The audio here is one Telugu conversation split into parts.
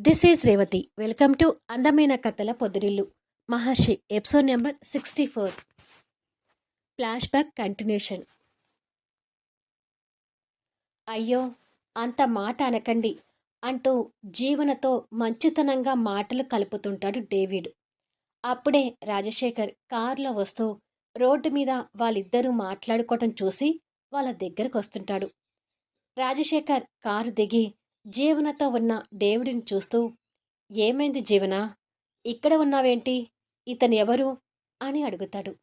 This is Revathi. Welcome to అందమైన కథల పొదిరిల్లు. Maharshi episode number sixty four. Flashback continuation. అయ్యో అంత మాట అనకండి అంటూ జీవనతో మంచితనంగా మాటలు కలుపుతుంటాడు డేవిడ్. అప్పుడే రాజశేఖర్ కారులో వస్తూ రోడ్డు మీద వాళ్ళిద్దరూ మాట్లాడుకోవటం చూసి వాళ్ళ దగ్గరకు వస్తుంటాడు రాజశేఖర్ కారు దిగి జీవనతో ఉన్న డేవిడ్ని చూస్తూ ఏమైంది జీవన? ఇక్కడ ఉన్నావేంటి? ఇతను ఎవరు? అని అడుగుతాడు.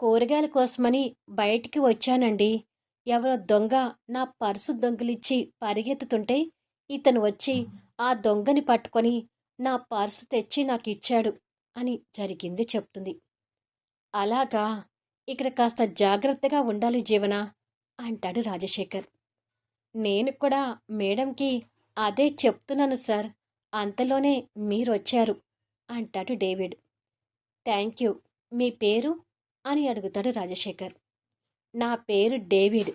కూరగాయల కోసమని బయటికి వచ్చానండి. ఎవరో దొంగ నా పర్సు దొంగిలిచ్చి పరిగెత్తుతుంటే ఇతను వచ్చి ఆ దొంగని పట్టుకొని నా పర్సు తెచ్చి నాకు ఇచ్చాడు అని జరిగింది చెప్తుంది. అలాగా ఇక్కడ కాస్త జాగ్రత్తగా ఉండాలి జీవన? అంటాడు రాజశేఖర్. నేను కూడా మేడంకి అదే చెప్తున్నాను సార్. అంతలోనే మీరొచ్చారు అంటాడు డేవిడ్. Thank you. మీ పేరు? అని అడుగుతాడు రాజశేఖర్. నా పేరు డేవిడ్.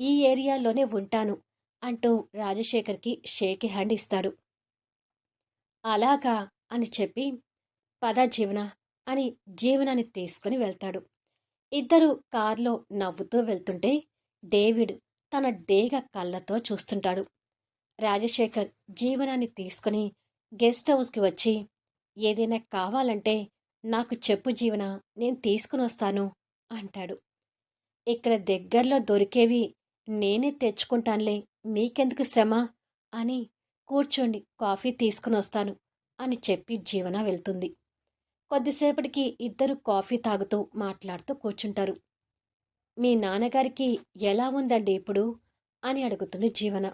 ఈ ఏరియాలోనే ఉంటాను అంటూ రాజశేఖర్కి షేక్ హ్యాండ్ ఇస్తాడు. అలాగా అని చెప్పి పద జీవన అని జీవనాన్ని తీసుకుని వెళ్తాడు. ఇద్దరు కారులో నవ్వుతూ వెళ్తుంటే డేవిడ్ తన డేగ కళ్ళతో చూస్తుంటాడు. రాజశేఖర్ జీవనాన్ని తీసుకుని గెస్ట్ హౌస్కి వచ్చి ఏదైనా కావాలంటే నాకు చెప్పు జీవన? నేను తీసుకుని వస్తాను అంటాడు. ఇక్కడ దగ్గరలో దొరికేవి నేనే తెచ్చుకుంటానులే మీకెందుకు శ్రమ అని కూర్చోండి కాఫీ తీసుకుని వస్తాను అని చెప్పి జీవన వెళ్తుంది. కొద్దిసేపటికి ఇద్దరు కాఫీ తాగుతూ మాట్లాడుతూ కూర్చుంటారు. మీ నాన్నగారికి ఎలా ఉందండి ఇప్పుడు? అని అడుగుతుంది జీవన.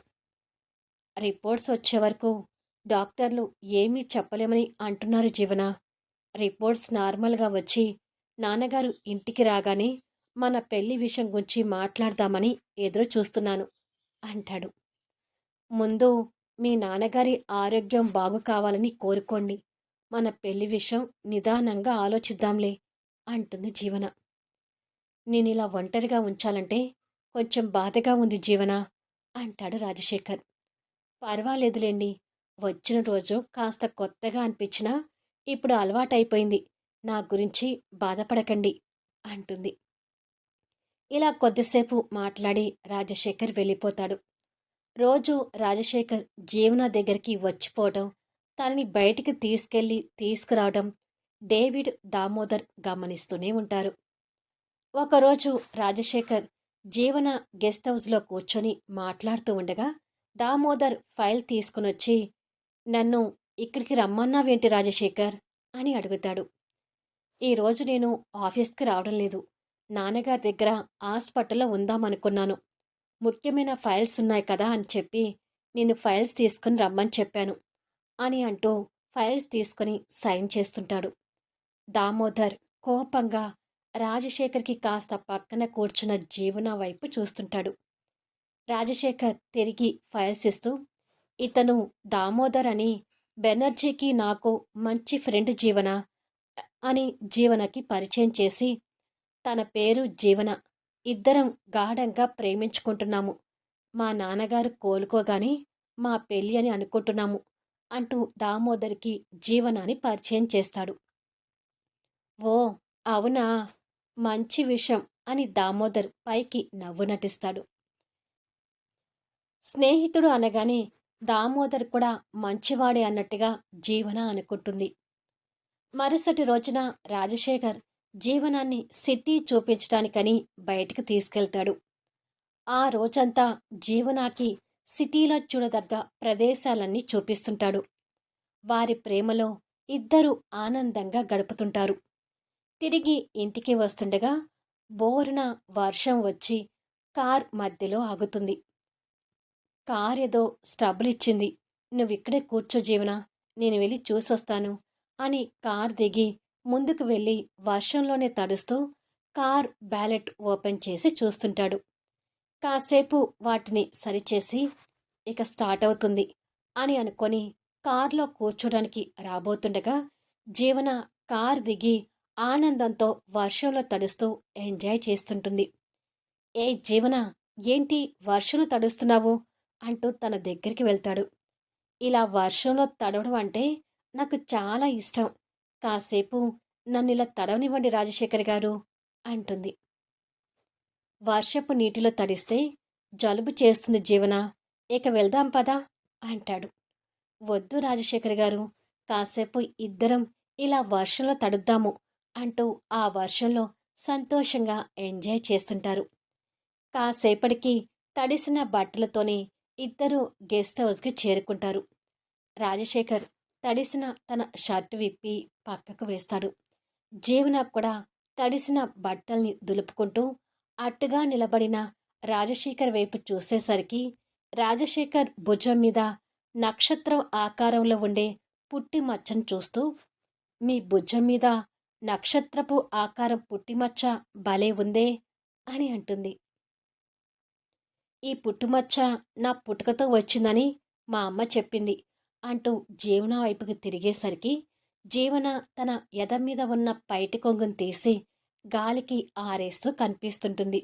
రిపోర్ట్స్ వచ్చే వరకు డాక్టర్లు ఏమీ చెప్పలేమని అంటున్నారు జీవన. రిపోర్ట్స్ నార్మల్గా వచ్చి నాన్నగారు ఇంటికి రాగానే మన పెళ్ళి విషయం గురించి మాట్లాడదామని ఎదురు చూస్తున్నాను అంటాడు. ముందు మీ నాన్నగారి ఆరోగ్యం బాగు కావాలని కోరుకోండి. మన పెళ్ళి విషయం నిదానంగా ఆలోచిద్దాంలే అంటుంది జీవన. నేను ఇలా ఒంటరిగా ఉంచాలంటే కొంచెం బాధగా ఉంది జీవన? అంటాడు రాజశేఖర్. పర్వాలేదులేండి. వచ్చిన రోజు కాస్త కొత్తగా అనిపించినా ఇప్పుడు అలవాటైపోయింది. నా గురించి బాధపడకండి అంటుంది. ఇలా కొద్దిసేపు మాట్లాడి రాజశేఖర్ వెళ్ళిపోతాడు. రోజు రాజశేఖర్ జీవన దగ్గరికి వచ్చిపోవడం తనని బయటికి తీసుకెళ్ళి తీసుకురావడం డేవిడ్ దామోదర్ గమనిస్తూనే ఉంటారు. ఒకరోజు రాజశేఖర్ జీవన గెస్ట్ హౌస్లో కూర్చొని మాట్లాడుతూ ఉండగా దామోదర్ ఫైల్ తీసుకునొచ్చి నన్ను ఇక్కడికి రమ్మన్నావేంటి రాజశేఖర్? అని అడుగుతాడు. ఈరోజు నేను ఆఫీస్కి రావడం లేదు. నాన్నగారి దగ్గర హాస్పిటల్లో ఉందామనుకున్నాను. ముఖ్యమైన ఫైల్స్ ఉన్నాయి కదా అని చెప్పి నేను ఫైల్స్ తీసుకుని రమ్మని చెప్పాను అని అంటూ ఫైల్స్ తీసుకుని సైన్ చేస్తుంటాడు. దామోదర్ కోపంగా రాజశేఖర్కి కాస్త పక్కన కూర్చున్న జీవన వైపు చూస్తుంటాడు. రాజశేఖర్ తిరిగి ఫైల్స్ ఇస్తూ ఇతను దామోదర్ అని బెనర్జీకి నాకు మంచి ఫ్రెండ్ జీవన అని జీవనకి పరిచయం చేసి తన పేరు జీవన ఇద్దరం గాఢంగా ప్రేమించుకుంటున్నాము. మా నాన్నగారు కోలుకోగానే మా పెళ్ళి అని అనుకుంటున్నాము అంటూ దామోదర్కి జీవనాన్ని పరిచయం చేస్తాడు. ఓ అవునా? మంచి విషయం అని దామోదర్ పైకి నవ్వు నటిస్తాడు. స్నేహితుడు అనగానే దామోదర్ కూడా మంచివాడే అన్నట్టుగా జీవన అనుకుంటుంది. మరుసటి రోజున రాజశేఖర్ జీవనాన్ని సిటీ చూపించడానికని బయటికి తీసుకెళ్తాడు. ఆ రోజంతా జీవనాకి సిటీలో చూడదగ్గ ప్రదేశాలన్నీ చూపిస్తుంటాడు. వారి ప్రేమలో ఇద్దరు ఆనందంగా గడుపుతుంటారు. తిరిగి ఇంటికి వస్తుండగా బోరున వర్షం వచ్చి కార్ మధ్యలో ఆగుతుంది. కార్ ఏదో స్ట్రబుల్ ఇచ్చింది. నువ్విక్కడే కూర్చో జీవన? నేను వెళ్ళి చూసొస్తాను అని కార్ దిగి ముందుకు వెళ్ళి వర్షంలోనే తడుస్తూ కార్ బ్యాలెట్ ఓపెన్ చేసి చూస్తుంటాడు. కాసేపు వాటిని సరిచేసి ఇక స్టార్ట్ అవుతుంది అని అనుకొని కార్లో కూర్చోడానికి రాబోతుండగా జీవన కార్ దిగి ఆనందంతో వర్షంలో తడుస్తూ ఎంజాయ్ చేస్తుంటుంది. ఏ జీవన ఏంటి వర్షంలో తడుస్తున్నావు? అంటూ తన దగ్గరికి వెళ్తాడు. ఇలా వర్షంలో తడవడం అంటే నాకు చాలా ఇష్టం. కాసేపు నన్ను ఇలా తడవనివ్వండి రాజశేఖర్ గారు అంటుంది. వర్షపు నీటిలో తడిస్తే జలుబు చేస్తుంది జీవన. ఇక వెళ్దాం పదా అంటాడు. వద్దు రాజశేఖర్ గారు కాసేపు ఇద్దరం ఇలా వర్షంలో తడుద్దాము. అంటూ ఆ వర్షంలో సంతోషంగా ఎంజాయ్ చేస్తుంటారు. కాసేపటికి తడిసిన బట్టలతోనే ఇద్దరు గెస్ట్ హౌస్కి చేరుకుంటారు. రాజశేఖర్ తడిసిన తన షర్ట్ విప్పి పక్కకు వేస్తాడు. జీవన కూడా తడిసిన బట్టల్ని దులుపుకుంటూ అట్టుగా నిలబడిన రాజశేఖర్ వైపు చూసేసరికి రాజశేఖర్ భుజం మీద నక్షత్రం ఆకారంలో ఉండే పుట్టి మచ్చను చూస్తూ మీ భుజం మీద నక్షత్రపు ఆకారం పుట్టిమచ్చ భలే ఉందే అని అంటుంది. ఈ పుట్టుమచ్చ నా పుట్టుకతో వచ్చిందని మా అమ్మ చెప్పింది అంటూ జీవన వైపుకి తిరిగేసరికి జీవన తన ఎద మీద ఉన్న పైటి కొంగును తీసి గాలికి ఆరేస్తూ కనిపిస్తుంటుంది.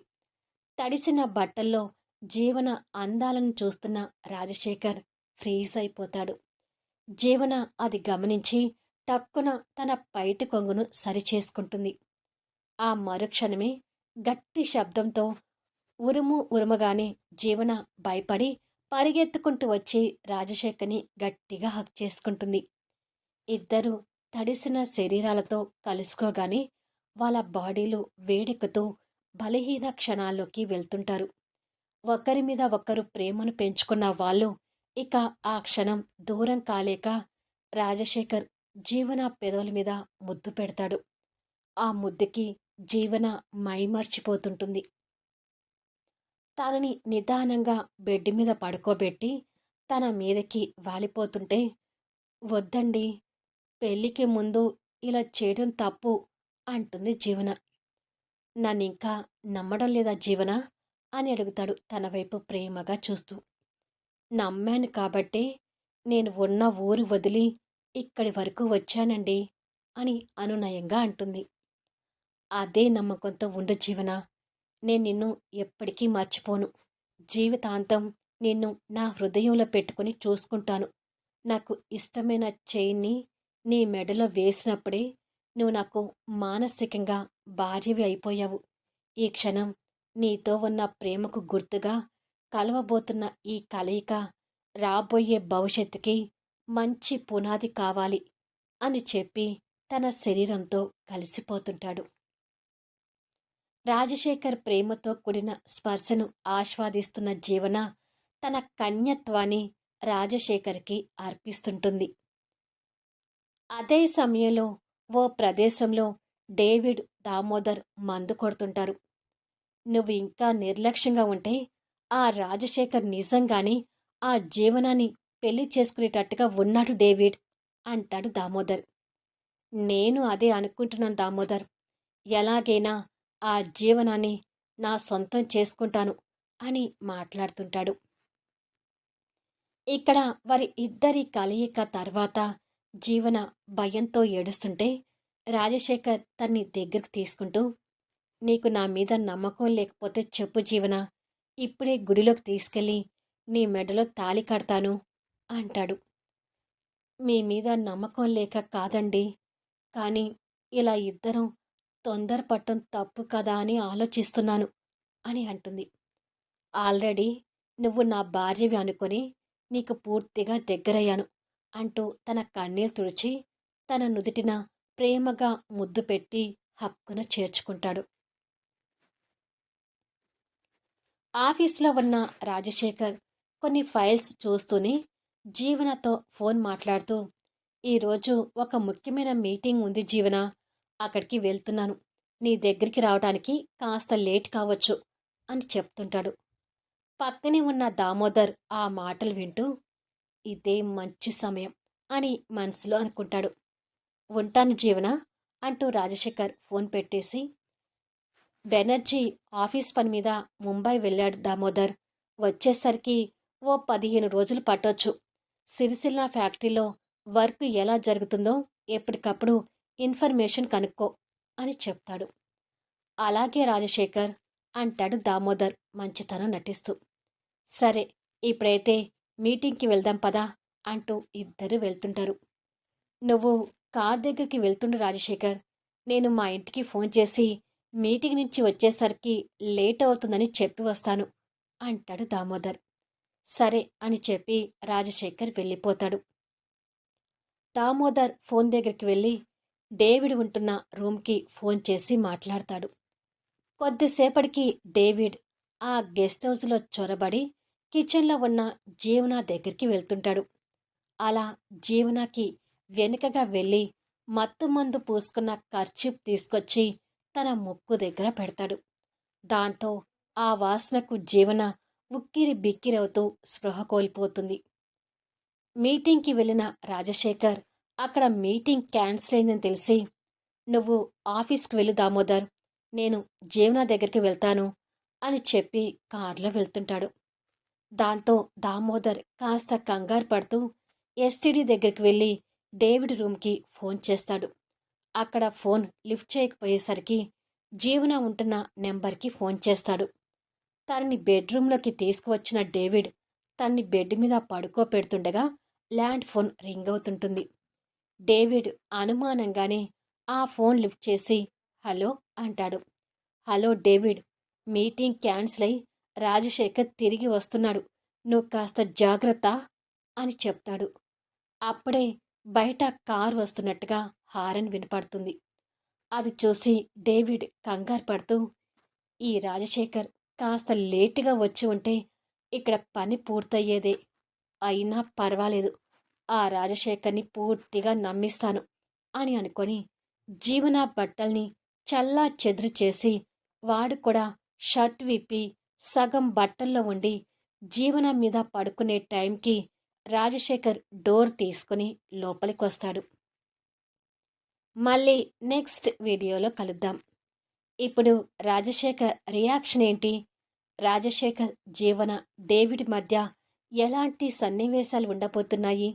తడిసిన బట్టల్లో జీవన అందాలను చూస్తున్న రాజశేఖర్ ఫ్రీజ్ అయిపోతాడు. జీవన అది గమనించి టక్కున తన పైటి కొంగును సరిచేసుకుంటుంది. ఆ మరుక్షణమే గట్టి శబ్దంతో ఉరుము ఉరుమగానే జీవన భయపడి పరిగెత్తుకుంటూ వచ్చి రాజశేఖర్ని గట్టిగా హక్ చేసుకుంటుంది. ఇద్దరు తడిసిన శరీరాలతో కలుసుకోగానే వాళ్ళ బాడీలు వేడెక్కుతూ బలహీన క్షణాల్లోకి వెళ్తుంటారు. ఒకరి మీద ఒకరు ప్రేమను పెంచుకున్న వాళ్ళు ఇక ఆ క్షణం దూరం కాలేక రాజశేఖర్ జీవన పెదవుల మీద ముద్దు పెడతాడు. ఆ ముద్దుకి జీవన మైమర్చిపోతుంటుంది. తనని నిదానంగా బెడ్ మీద పడుకోబెట్టి తన మీదకి వాలిపోతుంటే వద్దండి పెళ్ళికి ముందు ఇలా చేయడం తప్పు అంటుంది జీవన. నన్ను ఇంకా నమ్మడం లేదా జీవన? అని అడుగుతాడు తన వైపు ప్రేమగా చూస్తూ. నమ్మాను కాబట్టే నేను ఉన్న ఊరు వదిలి ఇక్కడి వరకు వచ్చానండి అని అనునయంగా అంటుంది. అదే నమ్మకంతో ఉండు జీవన నేను నిన్ను ఎప్పటికీ మర్చిపోను. జీవితాంతం నిన్ను నా హృదయంలో పెట్టుకుని చూసుకుంటాను. నాకు ఇష్టమైన చైన్ని నీ మెడలో వేసినప్పుడే నువ్వు నాకు మానసికంగా భార్యవి అయిపోయావు. ఈ క్షణం నీతో ఉన్న ప్రేమకు గుర్తుగా కలవబోతున్న ఈ కలయిక రాబోయే భవిష్యత్తుకి మంచి పునాది కావాలి అని చెప్పి తన శరీరంతో కలిసిపోతుంటాడు. రాజశేఖర్ ప్రేమతో కూడిన స్పర్శను ఆస్వాదిస్తున్న జీవన తన కన్యత్వాన్ని రాజశేఖర్కి అర్పిస్తుంటుంది. అదే సమయంలో ఓ ప్రదేశంలో డేవిడ్ దామోదర్ మందు కొడుతుంటారు. నువ్వు ఇంకా నిర్లక్ష్యంగా ఉంటే ఆ రాజశేఖర్ నిజంగానే ఆ జీవనాన్ని పెళ్ళి చేసుకునేటట్టుగా ఉన్నాడు డేవిడ్ అంటాడు దామోదర్. నేను అదే అనుకుంటున్నాను దామోదర్. ఎలాగైనా ఆ జీవనాన్ని నా సొంతం చేసుకుంటాను అని మాట్లాడుతుంటాడు. ఇక్కడ వారి ఇద్దరి కలయిక తర్వాత జీవన భయంతో ఏడుస్తుంటే రాజశేఖర్ తన్ని దగ్గరికి తీసుకుంటూ నీకు నా మీద నమ్మకం లేకపోతే చెప్పు జీవన ఇప్పుడే గుడిలోకి తీసుకెళ్ళి నీ మెడలో తాలి కడతాను అంటాడు. మీ మీద నమ్మకం లేక కాదండి. కానీ ఇలా ఇద్దరం తొందరపట్టం తప్పు కదా అని ఆలోచిస్తున్నాను అని అంటుంది. ఆల్రెడీ నువ్వు నా భార్యవి అనుకొని నీకు పూర్తిగా దగ్గరయ్యాను అంటూ తన కన్నీరు తుడిచి తన నుదిటిన ప్రేమగా ముద్దు పెట్టి హక్కున చేర్చుకుంటాడు. ఆఫీస్లో ఉన్న రాజశేఖర్ కొన్ని ఫైల్స్ చూస్తూనే జీవనతో ఫోన్ మాట్లాడుతూ ఈరోజు ఒక ముఖ్యమైన మీటింగ్ ఉంది జీవన? అక్కడికి వెళ్తున్నాను. నీ దగ్గరికి రావడానికి కాస్త లేట్ కావచ్చు అని చెప్తుంటాడు. పక్కనే ఉన్న దామోదర్ ఆ మాటలు వింటూ ఇదే మంచి సమయం అని మనసులో అనుకుంటాడు. ఉంటాను జీవన? అంటూ రాజశేఖర్ ఫోన్ పెట్టేసి బెనర్జీ ఆఫీస్ పని మీద ముంబై వెళ్ళాడు దామోదర్. వచ్చేసరికి ఓ పదిహేను రోజులు పట్టొచ్చు. సిరిసిల్ల ఫ్యాక్టరీలో వర్క్ ఎలా జరుగుతుందో ఎప్పటికప్పుడు ఇన్ఫర్మేషన్ కనుక్కో అని చెప్తాడు. అలాగే రాజశేఖర్ అంటాడు దామోదర్ మంచితనం నటిస్తూ. సరే ఇప్పుడైతే మీటింగ్కి వెళ్దాం పదా అంటూ ఇద్దరు వెళ్తుంటారు. నువ్వు కార్ దగ్గరికి వెళ్తుండు రాజశేఖర్. నేను మా ఇంటికి ఫోన్ చేసి మీటింగ్ నుంచి వచ్చేసరికి లేట్ అవుతుందని చెప్పి వస్తాను అంటాడు దామోదర్. సరే అని చెప్పి రాజశేఖర్ వెళ్ళిపోతాడు. దామోదర్ ఫోన్ దగ్గరికి వెళ్ళి డేవిడ్ ఉంటున్న రూమ్కి ఫోన్ చేసి మాట్లాడతాడు. కొద్దిసేపటికి డేవిడ్ ఆ గెస్ట్ హౌస్లో చొరబడి కిచెన్లో ఉన్న జీవన దగ్గరికి వెళ్తుంటాడు. అలా జీవనకి వెనుకగా వెళ్ళి మత్తు మందు పూసుకున్న ఖర్చీప్ తీసుకొచ్చి తన ముక్కు దగ్గర పెడతాడు. దాంతో ఆ వాసనకు జీవన ఉక్కిరి బిక్కిరవుతూ స్పృహ కోల్పోతుంది. మీటింగ్కి వెళ్ళిన రాజశేఖర్ అక్కడ మీటింగ్ క్యాన్సిల్ అయిందని తెలిసి నువ్వు ఆఫీస్కి వెళ్ళు దామోదర్ నేను జీవన దగ్గరికి వెళ్తాను అని చెప్పి కారులో వెళ్తుంటాడు. దాంతో దామోదర్ కాస్త కంగారు పడుతూ ఎస్టీడీ దగ్గరికి వెళ్ళి డేవిడ్ రూమ్కి ఫోన్ చేస్తాడు. అక్కడ ఫోన్ లిఫ్ట్ చేయకపోయేసరికి జీవన ఉంటున్న నెంబర్కి ఫోన్ చేస్తాడు. తనని బెడ్రూమ్లోకి తీసుకువచ్చిన డేవిడ్ తన్ని బెడ్ మీద పడుకోపెడుతుండగా ల్యాండ్ ఫోన్ రింగ్ అవుతుంటుంది. డేవిడ్ అనుమానంగానే ఆ ఫోన్ లిఫ్ట్ చేసి హలో అంటాడు. హలో డేవిడ్ మీటింగ్ క్యాన్సిల్ అయి రాజశేఖర్ తిరిగి వస్తున్నాడు. నువ్వు కాస్త జాగ్రత్త అని చెప్తాడు. అప్పుడే బయట కారు వస్తున్నట్టుగా హారన్ వినపడుతుంది. అది చూసి డేవిడ్ కంగారు పడుతూ ఈ రాజశేఖర్ కాస్త లేటుగా వచ్చి ఉంటే ఇక్కడ పని పూర్తయ్యేదే. అయినా పర్వాలేదు. ఆ రాజశేఖర్ని పూర్తిగా నమ్మిస్తాను అని అనుకొని జీవన బట్టల్ని చల్లా చెదురు చేసి వాడు కూడా షర్ట్ విప్పి సగం బట్టల్లో ఉండి జీవన మీద పడుకునే టైంకి రాజశేఖర్ డోర్ తీసుకుని లోపలికి వస్తాడు మళ్ళీ నెక్స్ట్ వీడియోలో కలుద్దాం. ఇప్పుడు రాజశేఖర్ రియాక్షన్ ఏంటి? రాజశేఖర్ జీవన డేవిడ్ మధ్య ఎలాంటి సన్నివేశాలు ఉండబోతున్నాయి?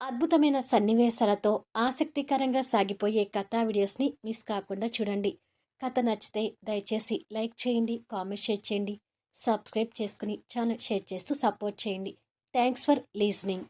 అద్భుతమైన సన్నివేశాలతో ఆసక్తికరంగా సాగిపోయే కథా వీడియోస్ని మిస్ కాకుండా చూడండి. కథ నచ్చితే దయచేసి లైక్ చేయండి కామెంట్ షేర్ చేయండి సబ్స్క్రైబ్ చేసుకుని ఛానల్ షేర్ చేస్తూ సపోర్ట్ చేయండి. Thanks for listening.